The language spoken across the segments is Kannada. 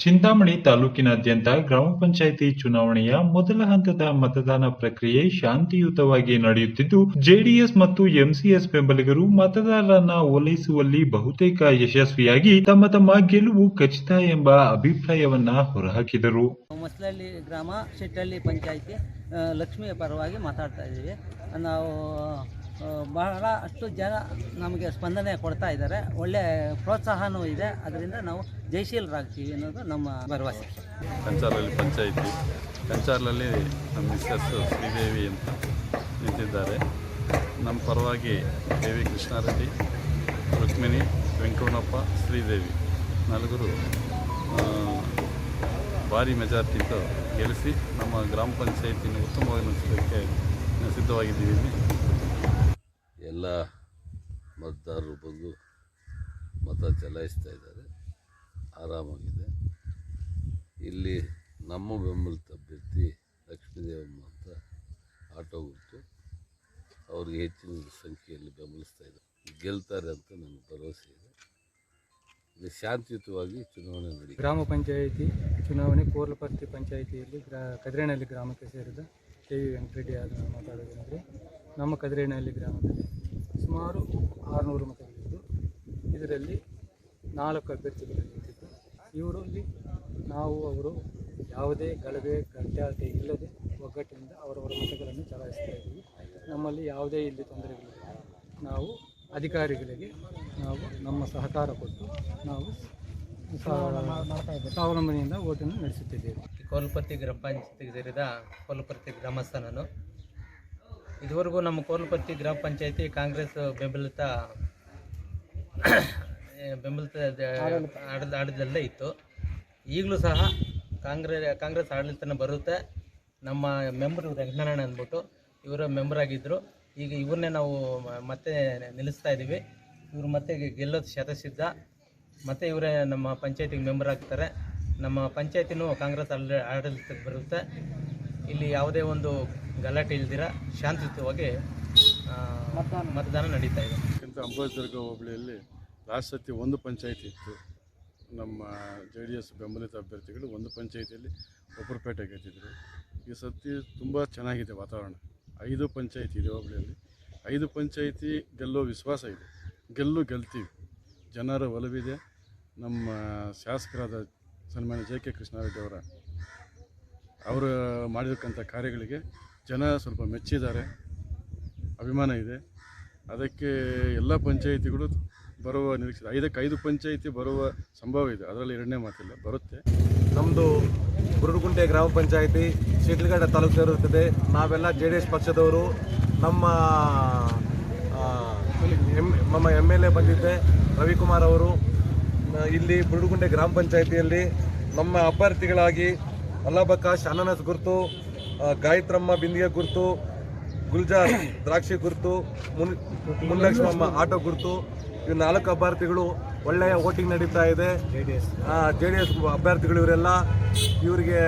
ಚಿಂತಾಮಣಿ ತಾಲೂಕಿನಾದ್ಯಂತ ಗ್ರಾಮ ಪಂಚಾಯಿತಿ ಚುನಾವಣೆಯ ಮೊದಲ ಹಂತದ ಮತದಾನ ಪ್ರಕ್ರಿಯೆ ಶಾಂತಿಯುತವಾಗಿ ನಡೆಯುತ್ತಿದ್ದು, ಜೆಡಿಎಸ್ ಮತ್ತು ಎಂಸಿಎಸ್ ಬೆಂಬಲಿಗರು ಮತದಾರರನ್ನ ಓಲೈಸುವಲ್ಲಿ ಬಹುತೇಕ ಯಶಸ್ವಿಯಾಗಿ ತಮ್ಮ ತಮ್ಮ ಗೆಲುವು ಖಚಿತ ಎಂಬ ಅಭಿಪ್ರಾಯವನ್ನ ಹೊರಹಾಕಿದರು. ಮಸ್ಲಹಳ್ಳಿ ಗ್ರಾಮ ಪಂಚಾಯಿತಿ ಲಕ್ಷ್ಮಿಯ ಪರವಾಗಿ ಮಾತಾಡ್ತಾ ಇದ್ದೀವಿ. ನಾವು ಬಹಳ ಅಷ್ಟು ಜನ ನಮಗೆ ಸ್ಪಂದನೆ ಕೊಡ್ತಾ ಇದ್ದಾರೆ. ಒಳ್ಳೆ ಪ್ರೋತ್ಸಾಹನೂ ಇದೆ. ಅದರಿಂದ ನಾವು ಜಯಶೀಲರಾಗ್ತೀವಿ ಅನ್ನೋದು ನಮ್ಮ ಭರವಸೆ. ಕಂಚಾರಲ್ಲಿ ಪಂಚಾಯಿತಿ. ಕಂಚಾರ್ಲಲ್ಲಿ ನಮ್ಮ ಮಿಸ್ಸಸ್ ಶ್ರೀದೇವಿ ಅಂತ ನಿಂತಿದ್ದಾರೆ. ನಮ್ಮ ಪರವಾಗಿ ದೇವಿ ಕೃಷ್ಣಾರೆಡ್ಡಿ, ರುಕ್ಮಿಣಿ, ವೆಂಕಣ್ಣಪ್ಪ, ಶ್ರೀದೇವಿ ನಾಲ್ವರು ಭಾರಿ ಮೆಜಾರಿಟಿಯಿಂದ ಗೆಲ್ಲಿಸಿ ನಮ್ಮ ಗ್ರಾಮ ಪಂಚಾಯಿತಿನ ಉತ್ತಮವಾಗಿ ನಡೆಸೋದಕ್ಕೆ ಸಿದ್ಧವಾಗಿದ್ದೀವಿ. ಎಲ್ಲ ಮತದಾರರು ಬಂದು ಮತ ಚಲಾಯಿಸ್ತಾ ಇದ್ದಾರೆ. ಆರಾಮಾಗಿದೆ. ಇಲ್ಲಿ ನಮ್ಮ ಬೆಂಬಲಿತ ಅಭ್ಯರ್ಥಿ ಲಕ್ಷ್ಮೀದೇವಮ್ಮ ಅಂತ ಆಟೋ ಗುರುತು. ಅವ್ರಿಗೆ ಹೆಚ್ಚಿನ ಸಂಖ್ಯೆಯಲ್ಲಿ ಬೆಂಬಲಿಸ್ತಾ ಇದ್ದಾರೆ. ಗೆಲ್ತಾರೆ ಅಂತ ನನಗೆ ಭರವಸೆ ಇದೆ. ಇಲ್ಲಿ ಶಾಂತಿಯುತವಾಗಿ ಚುನಾವಣೆ ನಡೆಯಿತು ಗ್ರಾಮ ಪಂಚಾಯಿತಿ ಚುನಾವಣೆ ಕೋರ್ಲಪರ್ತಿ ಪಂಚಾಯಿತಿಯಲ್ಲಿ ಗ್ರಾ, ಕದ್ರೇನಹಳ್ಳಿ ಗ್ರಾಮಕ್ಕೆ ಸೇರಿದ ಕೆ ವಿ ವೆಂಕಟರೆಡ್ಡಿ ಆದ ಮಾತಾಡೋದಂದರೆ ನಮ್ಮ ಕದ್ರೇನಹಳ್ಳಿ ಗ್ರಾಮದಲ್ಲಿ ಸುಮಾರು ಆರುನೂರು ಮತಗಳಿದ್ದು ಇದರಲ್ಲಿ ನಾಲ್ಕು ಅಭ್ಯರ್ಥಿಗಳು ನಿಂತಿದ್ದು ಇವರಲ್ಲಿ ನಾವು, ಅವರು ಯಾವುದೇ ಗಲಭೆ ಗಟ್ಟಾಟೆ ಇಲ್ಲದೆ ಒಗ್ಗಟ್ಟಿನಿಂದ ಅವರವರ ಮತಗಳನ್ನು ಚಲಾಯಿಸ್ತಾ ಇದ್ದೀವಿ. ನಮ್ಮಲ್ಲಿ ಯಾವುದೇ ಇಲ್ಲಿ ತೊಂದರೆಗಳಿಲ್ಲ. ನಾವು ಅಧಿಕಾರಿಗಳಿಗೆ ನಾವು ನಮ್ಮ ಸಹಕಾರ ಕೊಟ್ಟು ನಾವು ಸ್ವ- ಸ್ವಾವಲಂಬನೆಯಿಂದ ಓಟನ್ನು ನಡೆಸುತ್ತಿದ್ದೇವೆ. ಕೋಲ್ಪತ್ತಿ ಗ್ರಾಮ ಪಂಚಾಯತಿಗೆ ಸೇರಿದ ಕೋಲ್ಪತ್ತಿ ಗ್ರಾಮಸ್ಥ ನಾನು ಇದುವರೆಗೂ ನಮ್ಮ ಕೋರ್ಲಪತ್ತಿ ಗ್ರಾಮ ಪಂಚಾಯತಿ ಕಾಂಗ್ರೆಸ್ ಬೆಂಬಲಿತ ಬೆಂಬಲಿತ ಆಡಳಿತ. ಆಡಳಿತದಲ್ಲೇ ಇತ್ತು. ಈಗಲೂ ಸಹ ಕಾಂಗ್ರೆಸ್ ಕಾಂಗ್ರೆಸ್ ಆಡಳಿತನ ಬರುತ್ತೆ. ನಮ್ಮ ಮೆಂಬರ್ ರಂಗನಾರಾಯಣ ಅಂದ್ಬಿಟ್ಟು ಇವರು ಮೆಂಬರ್ ಆಗಿದ್ದರು ಈಗ ಇವ್ರನ್ನೇ ನಾವು ಮತ್ತೆ ನಿಲ್ಲಿಸ್ತಾ ಇದ್ದೀವಿ ಇವರು ಮತ್ತೆ ಗೆಲ್ಲೋದು ಶತಸಿದ್ಧ. ಮತ್ತು ಇವರೇ ನಮ್ಮ ಪಂಚಾಯತಿಗೆ ಮೆಂಬರ್ ಆಗ್ತಾರೆ. ನಮ್ಮ ಪಂಚಾಯತಿನೂ ಕಾಂಗ್ರೆಸ್ ಆಡಳಿ- ಆಡಳಿತಕ್ಕೆ ಬರುತ್ತೆ. ಇಲ್ಲಿ ಯಾವುದೇ ಒಂದು ಗಲಾಟೆ ಇಲ್ದಿರ ಶಾಂತಿಯುತವಾಗಿ ಮತದಾನ. ನಡೀತಾ ಇದೆ. ಅಂಬೇಡ್ಕರ್ಗ ಹೋಬಳಿಯಲ್ಲಿ ಲಾಸ್ಟ್ ಸತಿ ಒಂದು ಪಂಚಾಯಿತಿ ಇತ್ತು. ನಮ್ಮ ಜೆ ಡಿ ಎಸ್ ಬೆಂಬಲಿತ ಅಭ್ಯರ್ಥಿಗಳು ಒಂದು ಪಂಚಾಯಿತಿಯಲ್ಲಿ ಒಬ್ಬರಪೇಟೆ ಗೆದ್ದಿದ್ರು. ಈ ಸತಿ ತುಂಬ ಚೆನ್ನಾಗಿದೆ ವಾತಾವರಣ. ಐದು ಪಂಚಾಯಿತಿ ಇದೆ ಹೋಬಳಿಯಲ್ಲಿ. ಐದು ಪಂಚಾಯಿತಿ ಗೆಲ್ಲೋ ವಿಶ್ವಾಸ ಇದೆ. ಗೆಲ್ಲು ಗೆಲ್ತೀವಿ. ಜನರ ಒಲವಿದೆ. ನಮ್ಮ ಶಾಸಕರಾದ ಸನ್ಮಾನ್ಯ ಜೆ ಕೆ ಕೃಷ್ಣಾರೆಡ್ಡಿ ಅವರ ಅವರು ಮಾಡಿರ್ತಕ್ಕಂಥ ಕಾರ್ಯಗಳಿಗೆ ಜನ ಸ್ವಲ್ಪ ಮೆಚ್ಚಿದ್ದಾರೆ. ಅಭಿಮಾನ ಇದೆ. ಅದಕ್ಕೆ ಎಲ್ಲ ಪಂಚಾಯಿತಿಗಳು ಬರುವ ನಿರೀಕ್ಷೆ, ಐದಕ್ಕೆ ಐದು ಪಂಚಾಯಿತಿ ಬರುವ ಸಂಭವ ಇದೆ. ಅದರಲ್ಲಿ ಎರಡನೇ ಮಾತಿಲ್ಲ, ಬರುತ್ತೆ. ನಮ್ಮದು ಗುರುಗುಂಟೆ ಗ್ರಾಮ ಪಂಚಾಯಿತಿ ಶಿಡ್ಲಘಟ್ಟ ತಾಲೂಕು ಸೇರುತ್ತದೆ ನಾವೆಲ್ಲ ಜೆ ಡಿ ಎಸ್ ಪಕ್ಷದವರು. ನಮ್ಮ ಎಂ ನಮ್ಮ ಎಂ ಎಲ್ ಎ ಬಂದಿದ್ದೆ, ರವಿಕುಮಾರ್ ಅವರು. ಇಲ್ಲಿ ಬುರುಡುಗುಂಟೆ ಗ್ರಾಮ ಪಂಚಾಯಿತಿಯಲ್ಲಿ ನಮ್ಮ ಅಭ್ಯರ್ಥಿಗಳಾಗಿ ಅಲ್ಲಾಬಕಾಶ್ ಅನಾನಸ್ ಗುರುತು ಗಾಯತ್ರಮ್ಮ ಬಿಂದಿಗೆ ಗುರುತು ಗುಲ್ಜಾರ್ ದ್ರಾಕ್ಷಿ ಗುರುತು ಮುನ್ ಮುನ್ಲಕ್ಷ್ಮಮ್ಮ ಆಟೋ ಗುರುತು ಇವು ನಾಲ್ಕು ಅಭ್ಯರ್ಥಿಗಳು ಒಳ್ಳೆಯ ವೋಟಿಂಗ್ ನಡೀತಾ ಇದೆ. J D S. J D S ಅಭ್ಯರ್ಥಿಗಳು ಇವರೆಲ್ಲ ಇವರಿಗೆ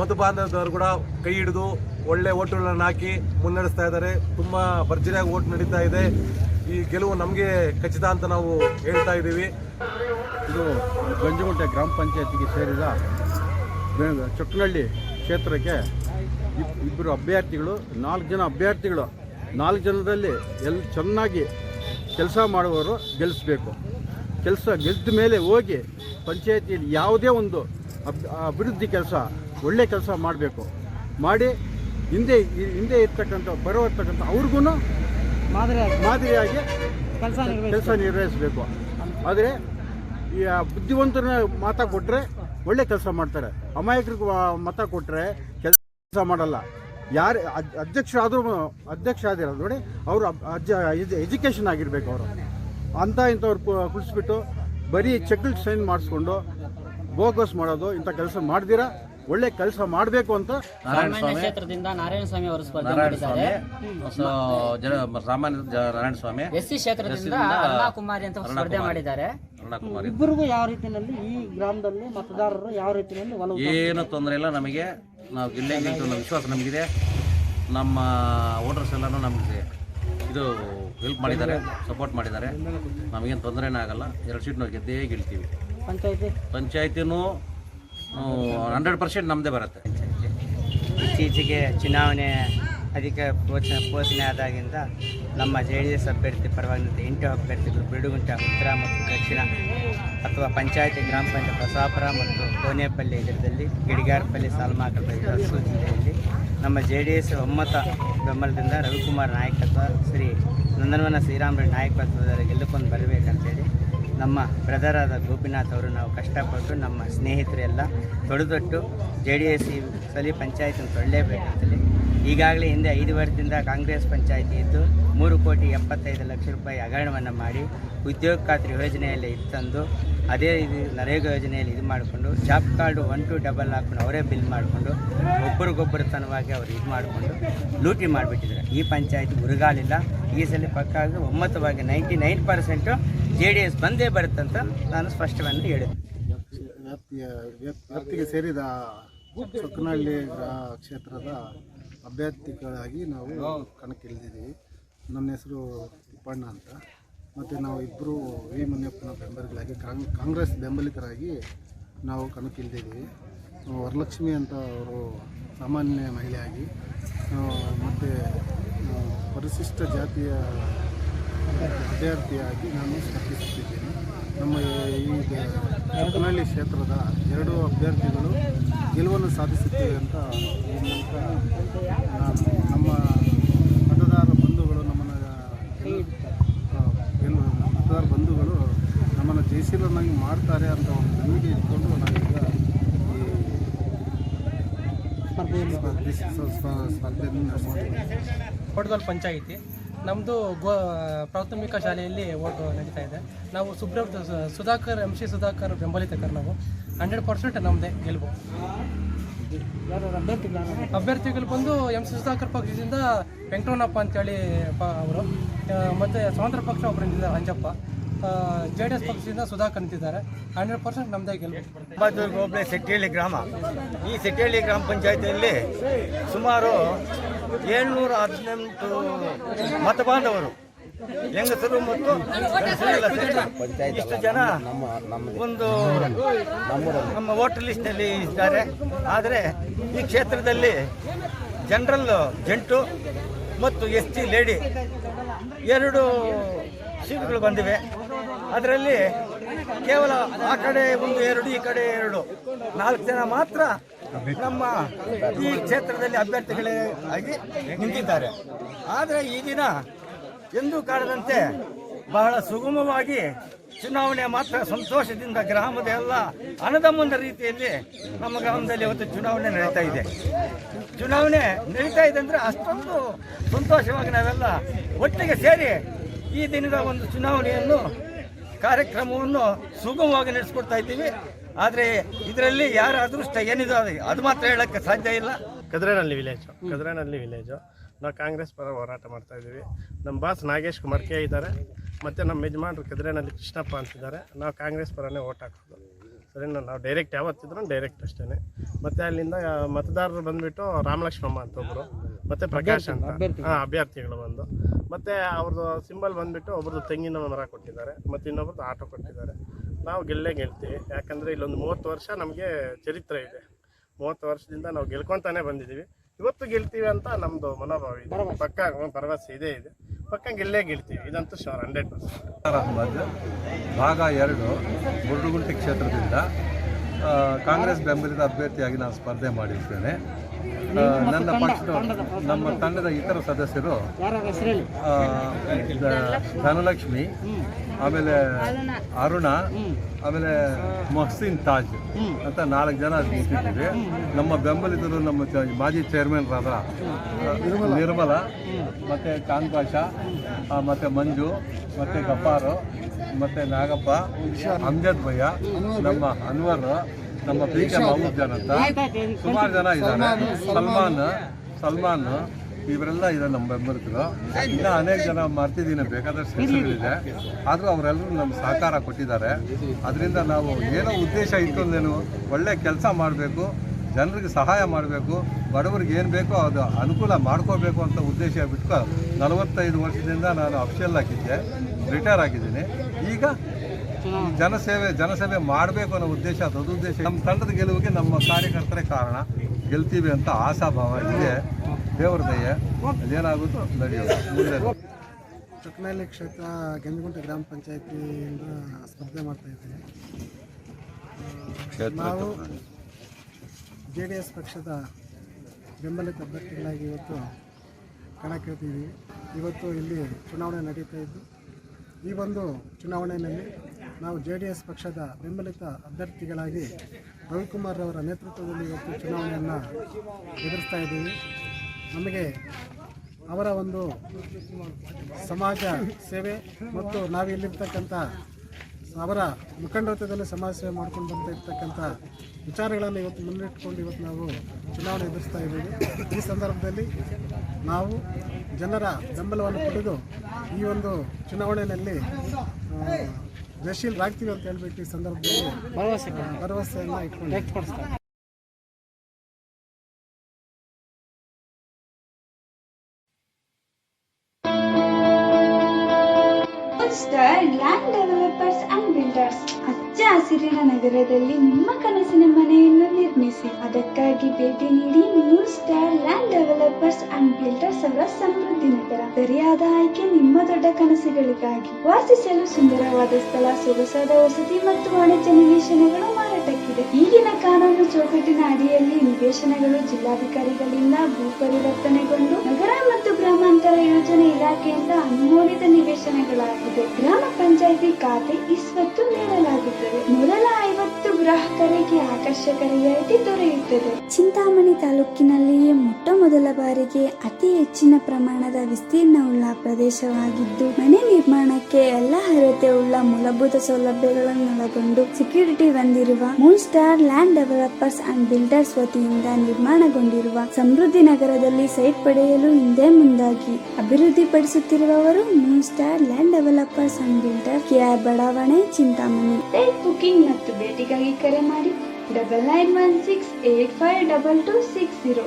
ಮಧು ಬಾಂಧವದವರು ಕೂಡ ಕೈ ಹಿಡಿದು ಒಳ್ಳೆ ಓಟುಗಳನ್ನು ಹಾಕಿ ಮುನ್ನಡೆಸ್ತಾ ಇದ್ದಾರೆ. ತುಂಬ ಭರ್ಜರಿಯಾಗಿ ಓಟ್ ನಡೀತಾ ಇದೆ. ಈ ಗೆಲುವು ನಮಗೆ ಖಚಿತ ಅಂತ ನಾವು ಹೇಳ್ತಾ ಇದ್ದೀವಿ. ಇದು ಗಂಜುಗುಂಟೆ ಗ್ರಾಮ ಪಂಚಾಯತಿಗೆ ಸೇರಿದ ಚೊಕ್ಕನಹಳ್ಳಿ ಕ್ಷೇತ್ರಕ್ಕೆ ಇಬ್- ಇಬ್ಬರು ಅಭ್ಯರ್ಥಿಗಳು ನಾಲ್ಕು ಜನ ಅಭ್ಯರ್ಥಿಗಳು ನಾಲ್ಕು ಜನದಲ್ಲಿ ಎಲ್ಲ ಚೆನ್ನಾಗಿ ಕೆಲಸ ಮಾಡುವವರು ಗೆಲ್ಲಿಸ್ಬೇಕು ಕೆಲಸ ಗೆದ್ದ ಮೇಲೆ ಹೋಗಿ ಪಂಚಾಯತಿಯಲ್ಲಿ ಯಾವುದೇ ಒಂದು ಅಬ್ ಅಭಿವೃದ್ಧಿ ಕೆಲಸ ಒಳ್ಳೆ ಕೆಲಸ ಮಾಡಬೇಕು. ಮಾಡಿ ಹಿಂದೆ ಹಿಂದೆ ಇರ್ತಕ್ಕಂಥ ಬರೋ ಇರ್ತಕ್ಕಂಥ ಅವ್ರಿಗೂ ಮಾದರಿಯಾಗಿ ಕೆಲಸ ನಿರ್ವಹಿಸಬೇಕು. ಆದರೆ ಈ ಬುದ್ಧಿವಂತರನ್ನ ಮಾತಾ ಕೊಟ್ಟರೆ ಒಳ್ಳೆ ಕೆಲಸ ಮಾಡ್ತಾರೆ. ಅಮಾಯಕರಿಗೆ ಮತ ಕೊಟ್ಟರೆ ಕೆಲಸ ಮಾಡಲ್ಲ. ಯಾರು ಅಧ್ಯಕ್ಷ ಆದರೂ ಅಧ್ಯಕ್ಷ ಆದಿರೋದು ನೋಡಿ, ಅವರು ಅಜ್ಜ ಎಜುಕೇಷನ್ ಆಗಿರಬೇಕು ಅವರು. ಅಂತ ಇಂಥವ್ರು ಕುಳಿಸ್ಬಿಟ್ಟು ಬರೀ ಚೆಕ್ ಸೈನ್ ಮಾಡಿಸ್ಕೊಂಡು ಬೋಗಸ್ ಮಾಡೋದು ಇಂಥ ಕೆಲಸ ಮಾಡ್ದಿರಾ? ಒಳ್ಳೆ ಕೆಲಸ ಮಾಡಬೇಕು ಅಂತ ಸಾಮಾನ್ಯ ಕ್ಷೇತ್ರದಿಂದ ನಾರಾಯಣ ಸ್ವಾಮಿ ಅವರು ಸ್ಪರ್ಧೆ ನಾರಾಯಣ ಮಾಡಿದ್ದಾರೆ. ಸ್ವಾಮಿ. ಜನ ಸಾಮಾನ್ಯ ಜ- ನಾರಾಯಣ ಸ್ವಾಮಿ. ಎಸ್ ಸಿ ಕ್ಷೇತ್ರದಿಂದ ಅರುಣಾ ಕುಮಾರಿ ಅಂತ ಸ್ಪರ್ಧೆ ಕುಮಾರಿ. ಮಾಡಿದ್ದಾರೆ. ಇಬ್ಬರಿಗೂ ಯಾವ ರೀತಿಯಲ್ಲಿ ಈ ಗ್ರಾಮದಲ್ಲಿ ಮತದಾರರು ಯಾವ ರೀತಿಯಲ್ಲಿ ಒಲವು ಏನು ತೊಂದರೆ ಇಲ್ಲ ನಮಗೆ. ನಾವು ಗೆಲ್ಲೇ ಗೆಲ್ತು ನಮ್ಮ ವಿಶ್ವಾಸ ನಮಗಿದೆ. ನಮ್ಮ ವೋಟರ್ಸ್ ಎಲ್ಲನೂ ನಮಗೆ ಇದು ಹೆಲ್ಪ್ ಮಾಡಿದ್ದಾರೆ ಸಪೋರ್ಟ್ ಮಾಡಿದ್ದಾರೆ. ನಮಗೇನು ತೊಂದರೆನೇ ಆಗಲ್ಲ. ಎರಡು ಸೀಟ್ ನಾವು ಗೆದ್ದೇ ಗೆಲ್ತೀವಿ. ಪಂಚಾಯತಿ? ಪಂಚಾಯತಿನೂ ಹಂಡ್ರೆಡ್ ಪರ್ಸೆಂಟ್ ನಮ್ಮದೇ ಬರುತ್ತೆ. ಇತ್ತೀಚೆಗೆ ಚುನಾವಣೆ ಅಧಿಕ ಪೋಷಣೆ ಪೋಷಣೆ ಆದಾಗಿಂದ ನಮ್ಮ ಜೆ ಡಿ ಎಸ್ ಅಭ್ಯರ್ಥಿ ಪರವಾಗಿದ್ದ ಎಂಟು ಅಭ್ಯರ್ಥಿಗಳು ಬಿಡುಗುಂಟ ಉತ್ತರ ಮತ್ತು ದಕ್ಷಿಣ ಅಥವಾ ಪಂಚಾಯತಿ, ಗ್ರಾಮ ಪಂಚಾಯತ್, ಬಸಾಪುರ ಮತ್ತು ಕೋನೇಪಲ್ಲಿ ಇದರದಲ್ಲಿ ಗಿಡಿಗಾರಪಲ್ಲಿ ಸಾಲ್ಮಾಕಲ್ಪಲ್ಲಿ ಜಿಲ್ಲೆಯಲ್ಲಿ ನಮ್ಮ ಜೆ ಡಿ ಎಸ್ ಒಮ್ಮತ ಬೆಂಬಲದಿಂದ ರವಿಕುಮಾರ್ ನಾಯಕತ್ವ, ಶ್ರೀ ನಂದನವನ ಶ್ರೀರಾಮರೆಡ್ಡಿ ನಾಯಕತ್ವದಲ್ಲಿ ಗೆಲ್ಲುಕೊಂಡು ಬರಬೇಕಂತೇಳಿ ನಮ್ಮ ಬ್ರದರ್ ಆದ ಗೋಪಿನಾಥ್ ಅವರು ನಾವು ಕಷ್ಟಪಟ್ಟು ನಮ್ಮ ಸ್ನೇಹಿತರೆಲ್ಲ ತೊಡೆದೊಟ್ಟು ಜೆ ಡಿ ಎಸ್ ಸಲ ಪಂಚಾಯತಿನ ತೊಡಲೇಬೇಕಂತೇಳಿ ಈಗಾಗಲೇ ಹಿಂದೆ ಐದು ವರ್ಷದಿಂದ ಕಾಂಗ್ರೆಸ್ ಪಂಚಾಯಿತಿ ಇದ್ದು ಮೂರು ಕೋಟಿ ಎಪ್ಪತ್ತೈದು ಲಕ್ಷ ರೂಪಾಯಿ ಹಗರಣವನ್ನು ಮಾಡಿ ಉದ್ಯೋಗ ಖಾತ್ರಿ ಯೋಜನೆಯಲ್ಲಿ ಇತ್ತಂದು ಅದೇ ಇದು ನರೇಗಾ ಯೋಜನೆಯಲ್ಲಿ ಇದು ಮಾಡಿಕೊಂಡು job card one two double ಹಾಕೊಂಡು ಅವರೇ ಬಿಲ್ ಮಾಡಿಕೊಂಡು ಒಬ್ಬರಿಗೊಬ್ಬರತನವಾಗಿ ಅವರು ಇದು ಮಾಡಿಕೊಂಡು ಲೂಟಿ ಮಾಡಿಬಿಟ್ಟಿದ್ದಾರೆ. ಈ ಪಂಚಾಯತಿ ಉರುಗಾಲಿಲ್ಲ ಈ ಸಲ ಪಕ್ಕಾಗಿ ಒಮ್ಮತವಾಗಿ ninety nine percent J D S ಬಂದೇ ಬರುತ್ತಂತ ನಾನು ಸ್ಪಷ್ಟವನ್ನು ಹೇಳಿದೆ ವ್ಯಾಪ್ತಿಯ ವ್ಯಾಪ್ತಿಗೆ ಸೇರಿದ ಸೊಕ್ಕನಹಳ್ಳಿ ಕ್ಷೇತ್ರದ ಅಭ್ಯರ್ಥಿಗಳಾಗಿ ನಾವು ಕಣಕ್ಕಿಳಿದಿದ್ದೀವಿ. ನನ್ನ ಹೆಸರು ತಿಪ್ಪಣ್ಣ ಅಂತ. ಮತ್ತು ನಾವು ಇಬ್ಬರು ವಿ ಮುನಿಯಪ್ಪನ ಬೆಂಬಲಿಗಳಾಗಿ ಕಾಂಗ್ ಕಾಂಗ್ರೆಸ್ ಬೆಂಬಲಿತರಾಗಿ ನಾವು ಕಣಕ್ಕಿಳಿದಿದ್ದೀವಿ ವರಲಕ್ಷ್ಮಿ ಅಂತ ಅವರು ಸಾಮಾನ್ಯ ಮಹಿಳೆಯಾಗಿ ಮತ್ತು ಪರಿಶಿಷ್ಟ ಜಾತಿಯ ಅಭ್ಯರ್ಥಿಯಾಗಿ ನಾನು ಸ್ಪರ್ಧಿಸುತ್ತಿದ್ದೇನೆ. ನಮ್ಮ ಈ ಚೊಕ್ಕನಹಳ್ಳಿ ಕ್ಷೇತ್ರದ ಎರಡು ಅಭ್ಯರ್ಥಿಗಳು ಗೆಲುವನ್ನು ಸಾಧಿಸುತ್ತೇವೆ ಅಂತ ಈ ಮೂಲಕ ನಾನು ನಮ್ಮ ಮತದಾರ ಬಂಧುಗಳು ನಮ್ಮನ್ನು ಗೆಲ್- ಆ, ಗೆಲ್ಲು ನಮ್ಮ ಮತದಾರ ಬಂಧುಗಳು ನಮ್ಮನ್ನು ಜಯಶೀಲನಾಗಿ ಮಾಡ್ತಾರೆ ಅಂತ ಒಂದು ನಂಬಿಕೆ ಇಟ್ಕೊಂಡು ನಾವೀಗ ಈ ಪಂಚಾಯಿತಿ. ನಮ್ಮದು ಗೋ ಪ್ರಾಥಮಿಕ ಶಾಲೆಯಲ್ಲಿ ಓಟ್ ನಡೀತಾ ಇದೆ. ನಾವು ಸುಬ್ರ ಸುಧಾಕರ್, ಎಂ ಸಿ ಸುಧಾಕರ್ ಬೆಂಬಲಿತಕರು ನಾವು. ಹಂಡ್ರೆಡ್ ಪರ್ಸೆಂಟ್ ನಮ್ಮದೇ ಗೆಲುವು. ಅಭ್ಯರ್ಥಿಗಳು ಬಂದು ಎಂ ಸಿ ಸುಧಾಕರ್ ಪಕ್ಷದಿಂದ ವೆಂಕಟರಮಣಪ್ಪ ಅಂತೇಳಿ ಪ ಅವರು ಮತ್ತು ಸ್ವಾತಂತ್ರ್ಯ ಪಕ್ಷ ಒಬ್ಬರಿಂದ ಅಂಜಪ್ಪ. ಜೆ ಎಸ್ ಪಕ್ಷದಿಂದ ಸುಧಾಕರ್ ನಿಂತಿದ್ದಾರೆ ಹಂಡ್ರೆಡ್ ಪರ್ಸೆಂಟ್ ನಮ್ಮದೇ ಗೆಲುವು. ಬಹದ್ದೂರು ಹೋಬಳಿ ಸೆಟ್ಟಿಹಳ್ಳಿ ಗ್ರಾಮ. ಈ ಸೆಟ್ಟಿಹಳ್ಳಿ ಗ್ರಾಮ ಪಂಚಾಯತಿಯಲ್ಲಿ ಸುಮಾರು ಏಳ್ನೂರ ಹದಿನೆಂಟು ಮತಬಾಂಧವರು ಹೆಂಗಸರು ಮತ್ತು ಇಷ್ಟು ಜನ ಒಂದು ನಮ್ಮ ವೋಟರ್ ಲಿಸ್ಟ್ನಲ್ಲಿ ಇದ್ದಾರೆ. ಆದರೆ ಈ ಕ್ಷೇತ್ರದಲ್ಲಿ ಜನರಲ್ ಜಂಟು ಮತ್ತು ಎಸ್ ಟಿ ಲೇಡಿ ಎರಡು ಸೀಟುಗಳು ಬಂದಿವೆ. ಅದರಲ್ಲಿ ಕೇವಲ ಆ ಕಡೆ ಒಂದು ಎರಡು, ಈ ಕಡೆ ಎರಡು. ನಾಲ್ಕು ಜನ ಮಾತ್ರ ನಮ್ಮ ಈ ಕ್ಷೇತ್ರದಲ್ಲಿ ಅಭ್ಯರ್ಥಿಗಳೇ ಆಗಿ ನಿಂತಿದ್ದಾರೆ. ಆದರೆ ಈ ದಿನ ಎಂದೂ ಕಾಣದಂತೆ ಬಹಳ ಸುಗಮವಾಗಿ ಚುನಾವಣೆ ಮಾತ್ರ ಸಂತೋಷದಿಂದ ಗ್ರಾಮದ ಎಲ್ಲ ಅನದಮ್ಮನ ರೀತಿಯಲ್ಲಿ ನಮ್ಮ ಗ್ರಾಮದಲ್ಲಿ ಇವತ್ತು ಚುನಾವಣೆ ನಡೀತಾ ಇದೆ. ಚುನಾವಣೆ ನಡೀತಾ ಇದೆ ಅಂದರೆ ಅಷ್ಟೊಂದು ಸಂತೋಷವಾಗಿ ನಾವೆಲ್ಲ ಒಟ್ಟಿಗೆ ಸೇರಿ ಈ ದಿನದ ಒಂದು ಚುನಾವಣೆಯನ್ನು ಕಾರ್ಯಕ್ರಮವನ್ನು ಸುಗಮವಾಗಿ ನಡೆಸ್ಕೊಡ್ತಾ ಇದ್ದೀವಿ. ಆದರೆ ಇದರಲ್ಲಿ ಯಾರ ಅದೃಷ್ಟ ಏನಿದೆ ಅದು- ಅದು ಮಾತ್ರ ಹೇಳಕ್ಕೆ ಸಾಧ್ಯ ಇಲ್ಲ. ಕದ್ರೇನಹಳ್ಳಿ ವಿಲೇಜು ಕದ್ರೇನಹಳ್ಳಿ ವಿಲೇಜು ನಾವು ಕಾಂಗ್ರೆಸ್ ಪರ ಹೋರಾಟ ಮಾಡ್ತಾ ಇದ್ದೀವಿ. ನಮ್ಮ ಬಾಸ್ ನಾಗೇಶ್ ಕುಮಾರ್ ಕೆ ಇದ್ದಾರೆ. ಮತ್ತು ನಮ್ಮ ಯಜಮಾನರು ಕದ್ರೇನಹಳ್ಳಿ ಕೃಷ್ಣಪ್ಪ ಅಂತಿದ್ದಾರೆ. ನಾವು ಕಾಂಗ್ರೆಸ್ ಪರನೇ ಓಟ್ ಹಾಕೋದು. ಸರಿನಾ? ನಾವು ಡೈರೆಕ್ಟ್ ಯಾವತ್ತಿದ್ರು ಡೈರೆಕ್ಟ್ ಅಷ್ಟೇ ಮತ್ತು ಅಲ್ಲಿಂದ ಮತದಾರರು ಬಂದುಬಿಟ್ಟು ರಾಮಲಕ್ಷ್ಮಮ್ಮ ಅಂತ ಒಬ್ಬರು ಮತ್ತು ಪ್ರಕಾಶ್ ಅಂತ. ಹಾಂ ಅಭ್ಯರ್ಥಿಗಳು ಬಂದು. ಮತ್ತು ಅವ್ರದ್ದು ಸಿಂಬಲ್ ಬಂದ್ಬಿಟ್ಟು ಒಬ್ರದ್ದು ತೆಂಗಿನ ಮರ ಕೊಟ್ಟಿದ್ದಾರೆ. ಮತ್ತು ಇನ್ನೊಬ್ರದ್ದು ಆಟೋ ಕೊಟ್ಟಿದ್ದಾರೆ. ನಾವು ಗೆಲ್ಲೇ ಗೆಲ್ತೀವಿ. ಯಾಕಂದರೆ ಇಲ್ಲೊಂದು ಮೂವತ್ತು ವರ್ಷ ನಮಗೆ ಚರಿತ್ರೆ ಇದೆ. ಮೂವತ್ತು ವರ್ಷದಿಂದ ನಾವು ಗೆಲ್ಕೊತಾನೆ ಬಂದಿದ್ದೀವಿ. ಇವತ್ತು ಗೆಲ್ತೀವಿ ಅಂತ ನಮ್ಮದು ಮನೋಭಾವ ಇದೆ. ಪಕ್ಕ ಭರವಸೆ ಇದೆ ಇದೆ. ಪಕ್ಕ ಗೆಲ್ಲೇ ಗೆಲ್ತೀವಿ. ಇದಂತೂ ಶೋರ್ ಹಂಡ್ರೆಡ್ ಪರ್ಸೆಂಟ್ ಅಹಮದ್ ಭಾಗ ಎರಡು ಗುಡ್ಡುಗುಂಟಿ ಕ್ಷೇತ್ರದಿಂದ ಆ, ಕಾಂಗ್ರೆಸ್ ಬೆಂಬಲಿತ ಅಭ್ಯರ್ಥಿಯಾಗಿ ನಾನು ಸ್ಪರ್ಧೆ ಮಾಡಿರ್ತೇನೆ. ನನ್ನ ಪಕ್ಷದ ನಮ್ಮ ತಂಡದ ಇತರ ಸದಸ್ಯರು ಧನಲಕ್ಷ್ಮಿ ಆಮೇಲೆ ಅರುಣ. ಆಮೇಲೆ ಮೊಹಸಿನ್ ತಾಜ್ ಅಂತ ನಾಲ್ಕು ಜನ ನಿಂತಿದ್ದೀವಿ ನಮ್ಮ ಬೆಂಬಲಿತರು ನಮ್ಮ ಮಾಜಿ ಚೇರ್ಮನ್ರಾದ ಆ, ನಿರ್ಮಲ. ಮತ್ತು ಖಾನ್ ಪಾಷಾ ಆ, ಮತ್ತು ಮಂಜು ಮತ್ತು ಗಪ್ಪಾರು ಮತ್ತು ನಾಗಪ್ಪ ಅಮ್ಜದ್ ಭಯ್ಯ ನಮ್ಮ ಅನ್ವರ್ ನಮ್ಮ ಪಿ ಕೆ ಮಹಬೂಬ್ ಜಾನ್ ಅಂತ ಸುಮಾರು ಜನ ಇದ್ದಾರೆ. ಸಲ್ಮಾನ್ ಸಲ್ಮಾನ್, ಇವರೆಲ್ಲ ಇದೆ ನಮ್ಮ ಬೆಂಬಲಿತರು. ಇನ್ನು ಅನೇಕ ಜನ ಮಾಡ್ತಿದ್ದೀನಿ ಬೇಕಾದಷ್ಟು ಹೆಸರುಗಳಿದೆ. ಆದರೂ ಅವರೆಲ್ಲರೂ ನಮ್ಮ ಸಹಕಾರ ಕೊಟ್ಟಿದ್ದಾರೆ. ಅದರಿಂದ ನಾವು ಏನೋ ಉದ್ದೇಶ ಇತ್ತು ಅಂದೇನು ಒಳ್ಳೆ ಕೆಲಸ ಮಾಡಬೇಕು, ಜನರಿಗೆ ಸಹಾಯ ಮಾಡಬೇಕು, ಬಡವರಿಗೆ ಏನು ಬೇಕೋ ಅದು ಅನುಕೂಲ ಮಾಡ್ಕೋಬೇಕು ಅಂತ ಉದ್ದೇಶ ಬಿಟ್ಕೊ ನಲವತ್ತೈದು ವರ್ಷದಿಂದ ನಾನು ಅಫಿಷಿಯಲ್ ಆಗಿದ್ದೆ, ರಿಟೈರ್ ಆಗಿದ್ದೀನಿ. ಈಗ ಜನಸೇವೆ ಜನಸೇವೆ ಮಾಡಬೇಕು ಅನ್ನೋ ಉದ್ದೇಶ ಅದು ಉದ್ದೇಶ. ನಮ್ಮ ತಂಡದ ಗೆಲುವಿಗೆ ನಮ್ಮ ಕಾರ್ಯಕರ್ತರೇ ಕಾರಣ. ಗೆಲ್ತೀವಿ ಅಂತ ಆಶಾಭಾವ ಇದೆ. ದೇವರ ದಯ. ಅದೇನಾಗುತ್ತೋ ನಡೆಯೋದು. ಚಕ್ಕನಹಳ್ಳಿ ಕ್ಷೇತ್ರ ಗೆಂದಗುಂಟೆ ಗ್ರಾಮ ಪಂಚಾಯತಿಯಿಂದ ಸ್ಪರ್ಧೆ ಮಾಡ್ತಾ ಇದ್ದೀನಿ ಆ, ನಾವು ಜೆ ಡಿ ಎಸ್ ಪಕ್ಷದ ಬೆಂಬಲಿತ ಅಭ್ಯರ್ಥಿಗಳಾಗಿ ಇವತ್ತು ಕಣಕ್ಕಿಳ್ತೀವಿ ಇವತ್ತು ಇಲ್ಲಿ ಚುನಾವಣೆ ನಡೀತಾ ಇದ್ದು ಈ ಒಂದು ಚುನಾವಣೆಯಲ್ಲಿ ನಾವು ಜೆ ಡಿ ಎಸ್ ಪಕ್ಷದ ಬೆಂಬಲಿತ ಅಭ್ಯರ್ಥಿಗಳಾಗಿ ರವಿಕುಮಾರ್ ಅವರ ನೇತೃತ್ವದಲ್ಲಿ ಇವತ್ತು ಚುನಾವಣೆಯನ್ನು ಎದುರಿಸ್ತಾ ಇದ್ದೀವಿ. ನಮಗೆ ಅವರ ಒಂದು ಸಮಾಜ ಸೇವೆ ಮತ್ತು ನಾವಿಲ್ಲಿರ್ತಕ್ಕಂಥ ಅವರ ಮುಖಂಡತ್ವದಲ್ಲಿ ಸಮಾಜ ಸೇವೆ ಮಾಡ್ಕೊಂಡು ಬರ್ತಾ ಇರ್ತಕ್ಕಂಥ ವಿಚಾರಗಳನ್ನು ಇವತ್ತು ಮುನ್ನಿಟ್ಕೊಂಡು ಇವತ್ತು ನಾವು ಚುನಾವಣೆ ಎದುರಿಸ್ತಾ ಇದ್ದೀವಿ. ಈ ಸಂದರ್ಭದಲ್ಲಿ ನಾವು ಜನರ ಬೆಂಬಲವನ್ನು ಪಡೆದು ಈ ಒಂದು ಚುನಾವಣೆಯಲ್ಲಿ ಆ, ಜಯಶೀಲರಾಗ್ತೀವಿ ಅಂತ ಹೇಳ್ಬಿಟ್ಟು ಈ ಸಂದರ್ಭದಲ್ಲಿ ಭರವಸೆ ಭರವಸೆಯನ್ನು ಇಟ್ಕೊಂಡು. ಲ್ಯಾಂಡ್ ಡೆವಲಪರ್ಸ್ ಅಂಡ್ ಬಿಲ್ಡರ್ಸ್ ಹಚ್ಚ ಹಸಿರಿನ ನಗರದಲ್ಲಿ ನಿಮ್ಮ ಕನಸಿನ ಮನೆಯನ್ನು ನಿರ್ಮಿಸಿ. ಅದಕ್ಕಾಗಿ ಭೇಟಿ ನೀಡಿ new star land developers and builders ಅವರ ಸಮೃದ್ಧಿ ನಗರ. ಸರಿಯಾದ ಆಯ್ಕೆ ನಿಮ್ಮ ದೊಡ್ಡ ಕನಸುಗಳಿಗಾಗಿ ವಾಸಿಸಲು ಸುಂದರವಾದ ಸ್ಥಳ, ಸೊಗಸಾದ ವಸತಿ ಮತ್ತು ವಾಣಿಜ್ಯ ನಿವೇಶನಗಳು ಮಾರಾಟಕ್ಕಿದೆ ಈಗಿನ ಕಾನೂನು ಚೌಕಟ್ಟಿನ ಅಡಿಯಲ್ಲಿ ನಿವೇಶನಗಳು ಜಿಲ್ಲಾಧಿಕಾರಿಗಳಿಂದ ಭೂ ಪರಿವರ್ತನೆಗೊಂಡು ನಗರ ಮತ್ತು ಗ್ರಾಮಾಂತರ ಯೋಜನೆ ಇಲಾಖೆಯಿಂದ ಅನುಮೋದಿತ ನಿವೇಶನಗಳಾಗಿದೆ. ಗ್ರಾಮ ಪಂಚಾಯಿತಿ ಖಾತೆ ಇಸ್ವತ್ತು ನೀಡಲಾಗುತ್ತದೆ. ಮೊದಲ ಐವತ್ತು ಗ್ರಾಹಕರಿಗೆ ಆಕರ್ಷಕ ರಿಯಾಯಿತಿ ದೊರೆಯುತ್ತದೆ. ಚಿಂತಾಮಣಿ ತಾಲೂಕಿನಲ್ಲಿಯೇ ಮೊಟ್ಟ ಮೊದಲ ಬಾರಿಗೆ ಅತಿ ಹೆಚ್ಚಿನ ಪ್ರಮಾಣದ ವಿಸ್ತೀರ್ಣವುಳ್ಳ ಪ್ರದೇಶವಾಗಿದ್ದು, ಮನೆ ನಿರ್ಮಾಣಕ್ಕೆ ಎಲ್ಲ ಅರ್ಹತೆ ಉಳ್ಳ ಮೂಲಭೂತ ಸೌಲಭ್ಯಗಳನ್ನು ಒಳಗೊಂಡು ಸೆಕ್ಯೂರಿಟಿ ಹೊಂದಿರುವ moon star land developers and builders ವತಿಯಿಂದ ನಿರ್ಮಾಣಗೊಂಡಿರುವ ಸಮೃದ್ಧಿ ನಗರದಲ್ಲಿ ಸೈಟ್ ಪಡೆಯಲು ಹಿಂದೆ ಮುಂದಾಗಿ ಅಭಿವೃದ್ಧಿಪಡಿಸುತ್ತಿರುವವರು moon star land developers and builder KR ಬಡಾವಣೆ ಚಿಂತಾಮಣಿ. ಸೈಟ್ ಬುಕಿಂಗ್ ಮತ್ತು ಭೇಟಿಗಾಗಿ ಕರೆ ಮಾಡಿ double nine one six eight five double two six zero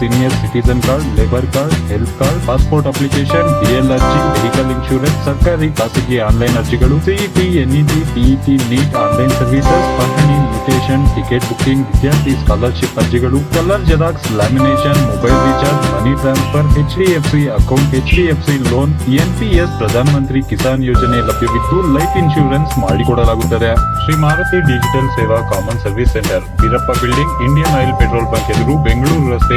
senior citizen card labour card health card passport application DL ಅರ್ಜಿ ಮೆಡಿಕಲ್ ಇನ್ಶೂರೆನ್ಸ್ ಸರ್ಕಾರಿ ಖಾಸಗಿ ಆನ್ಲೈನ್ ಅರ್ಜಿಗಳು CET NET PET NEET online services ಪಹಣಿ ಮ್ಯೂಟೇಷನ್ ಟಿಕೆಟ್ ಬುಕ್ಕಿಂಗ್ ವಿದ್ಯಾರ್ಥಿ ಸ್ಕಾಲರ್ಶಿಪ್ ಅರ್ಜಿಗಳು colour xerox lamination mobile recharge money transfer H D F C account HDFC loan NPS Pradhan Mantri Kisan ಯೋಜನೆ ಲಭ್ಯವಿದ್ದು ಲೈಫ್ ಇನ್ಶೂರೆನ್ಸ್ ಮಾಡಿಕೊಡಲಾಗುತ್ತದೆ. Shri Maruti digital Seva common service centre Veerappa building Indian oil petrol bunk ಎದುರು ಬೆಂಗಳೂರು ರಸ್ತೆ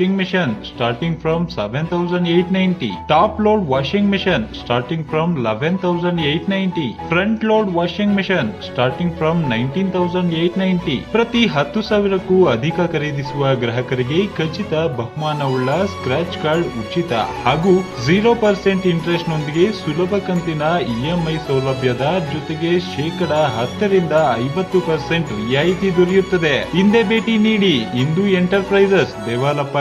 machine starting from seven thousand eight ninety top load washing machine starting from eleven thousand eight ninety front load washing machine starting from nineteen thousand eight ninety ಪ್ರತಿ ಹತ್ತು ಸಾವಿರಕ್ಕೂ ಅಧಿಕ ಖರೀದಿಸುವ ಗ್ರಾಹಕರಿಗೆ ಖಚಿತ ಬಹುಮಾನವುಳ್ಳ ಸ್ಕ್ರಾಚ್ ಕಾರ್ಡ್ ಉಚಿತ ಹಾಗೂ ಜೀರೋ ಪರ್ಸೆಂಟ್ ಇಂಟ್ರೆಸ್ಟ್ ನೊಂದಿಗೆ ಸುಲಭ ಕಂತಿನ ಇಎಂಐ ಸೌಲಭ್ಯದ ಜೊತೆಗೆ ಶೇಕಡ ಹತ್ತರಿಂದ ಐವತ್ತು ಪರ್ಸೆಂಟ್ ರಿಯಾಯಿತಿ ದೊರೆಯುತ್ತದೆ. ಹಿಂದೆ ಭೇಟಿ ನೀಡಿ ಇಂದು enterprises Devalappa